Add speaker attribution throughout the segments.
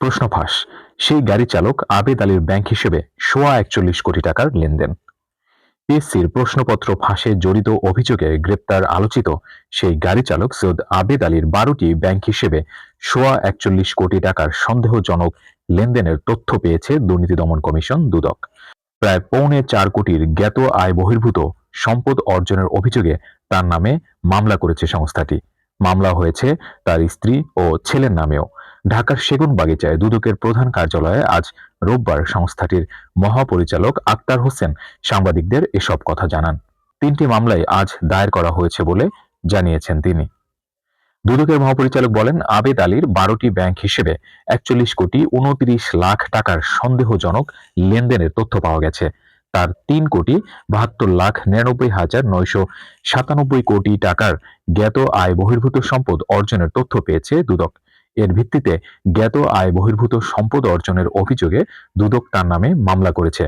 Speaker 1: প্রশ্ন ফাঁস সেই গাড়ি চালক আবেদ আলীর ব্যাংক হিসেবে সোয়া একচল্লিশ কোটি টাকার লেনদেন। পিএসসির প্রশ্নপত্র ফাঁসে জড়িত অভিযোগে গ্রেপ্তার আলোচিত সেই গাড়ি চালক সৈয়দ আবেদ আলীর বারোটি ব্যাংক হিসেবে সোয়া একচল্লিশ কোটি টাকার সন্দেহজনক লেনদেনের তথ্য পেয়েছে দুর্নীতি দমন কমিশন দুদক। প্রায় পৌনে চার কোটির জ্ঞাত আয় বহির্ভূত সম্পদ অর্জনের অভিযোগে তার নামে মামলা করেছে সংস্থাটি। মামলা হয়েছে তার স্ত্রী ও ছেলের নামেও। ঢাকার সেগুন বাগিচায় দুদকের প্রধান কার্যালয়ে আজ রোববার সংস্থাটির মহাপরিচালক আক্তার হোসেন সাংবাদিকদের এসব কথা জানান। তিনটি মামলায় আজ দায়ের করা হয়েছে বলে জানিয়েছেন তিনি। দুদকের মহাপরিচালক বলেন, আবেদ আলীর বারোটি ব্যাংক হিসেবে একচল্লিশ কোটি উনত্রিশ লাখ টাকার সন্দেহজনক লেনদেনের তথ্য পাওয়া গেছে। তার তিন কোটি বাহাত্তর লাখ নিরানব্বই হাজার নয়শো সাতানব্বই কোটি টাকার জ্ঞাত আয় বহির্ভূত সম্পদ অর্জনের তথ্য পেয়েছে দুদক। এর ভিত্তিতে জ্ঞাত আয় বহির্ভূত সম্পদ অর্জনের অভিযোগে দুদক তার নামে মামলা করেছে।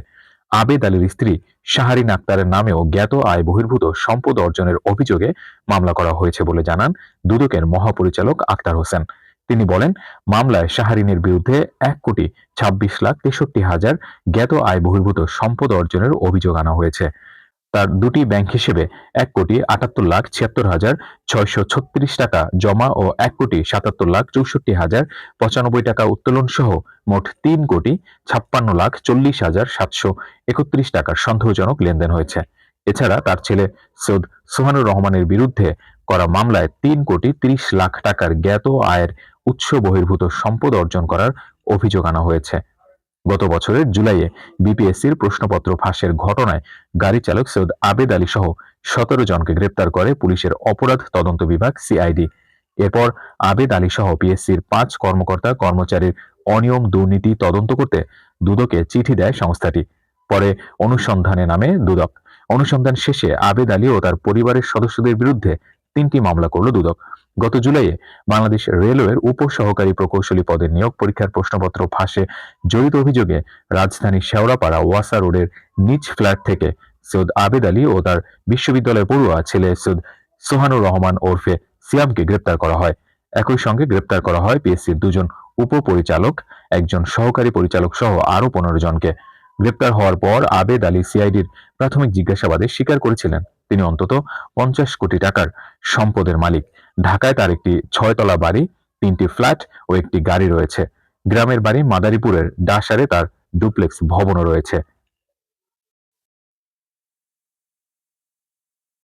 Speaker 1: আবেদ আলীর স্ত্রী শাহারিন আক্তারের নামেও জ্ঞাত আয় বহির্ভূত সম্পদ অর্জনের অভিযোগে মামলা করা হয়েছে বলে জানান দুদকের মহাপরিচালক আক্তার হোসেন। তিনি বলেন, মামলায় শাহারিনের বিরুদ্ধে এক কোটি ছাব্বিশ লাখ তেষট্টি হাজার জ্ঞাত আয় বহির্ভূত সম্পদ অর্জনের অভিযোগ আনা হয়েছে। তার দুটি ব্যাংক হিসেবে এক কোটি আটাত্তর লাখ ছিয়াত্তর হাজার ছয়শো ছত্রিশ টাকা জমা ও এক কোটি সাতাত্তর লাখ চৌষট্টি হাজার পঁচানব্বই টাকা উত্তোলন সহ মোট তিন কোটি ছাপ্পান্ন লাখ চল্লিশ হাজার সাতশো একত্রিশ টাকার সন্দেহজনক লেনদেন হয়েছে। এছাড়া তার ছেলে সৈয়দ সোহানুর রহমানের বিরুদ্ধে করা মামলায় তিন কোটি তিরিশ লাখ টাকার জ্ঞাত আয়ের উৎস বহির্ভূত সম্পদ অর্জন করার অভিযোগ আনা হয়েছে। গত বছরের জুলাইয়ে বিপিএসসির প্রশ্নপত্র ফাঁসের ঘটনায় গাড়ি চালক সৈয়দ আবেদ আলী সহ সতেরো জনকে গ্রেপ্তার করে পুলিশের অপরাধ তদন্ত বিভাগ সিআইডি। এরপর আবেদ আলী সহ পিএসসির পাঁচ কর্মকর্তা কর্মচারীর অনিয়ম দুর্নীতি তদন্ত করতে দুদকে চিঠি দেয় সংস্থাটি। পরে অনুসন্ধানে নামে দুদক। অনুসন্ধান শেষে আবেদ আলী ও তার পরিবারের সদস্যদের বিরুদ্ধে তিনটি মামলা করল দুদক। গত জুলাইয়ে বাংলাদেশ রেলওয়ের উপসহকারী প্রকৌশলী পদের নিয়োগ পরীক্ষার প্রশ্নপত্র ফাঁসে জড়িত অভিযোগে রাজধানীর শেওড়াপাড়া ওয়াসা রোডের নিচ ফ্ল্যাট থেকে সৈয়দ আবেদ আলী ও তার বিশ্ববিদ্যালয় পড়ুয়া ছেলে সৈয়দ সোহানুর রহমান ওরফে সিয়ামকে গ্রেপ্তার করা হয়। একই সঙ্গে গ্রেপ্তার করা হয় পিএসসির দুজন উপপরিচালক, একজন সহকারী পরিচালক সহ আরও পনেরো জনকে। গ্রেপ্তার হওয়ার পর আবেদ আলী সিআইডির প্রাথমিক জিজ্ঞাসাবাদে স্বীকার করেছিলেন। তিনি অন্তত পঞ্চাশ কোটি টাকার সম্পদের মালিক। ঢাকায় তার একটি ছয়তলা বাড়ি, তিনটি ফ্ল্যাট ও একটি গাড়ি রয়েছে। গ্রামের বাড়ি মাদারীপুরের ডাসারে তার ডুপ্লেক্স ভবনও রয়েছে।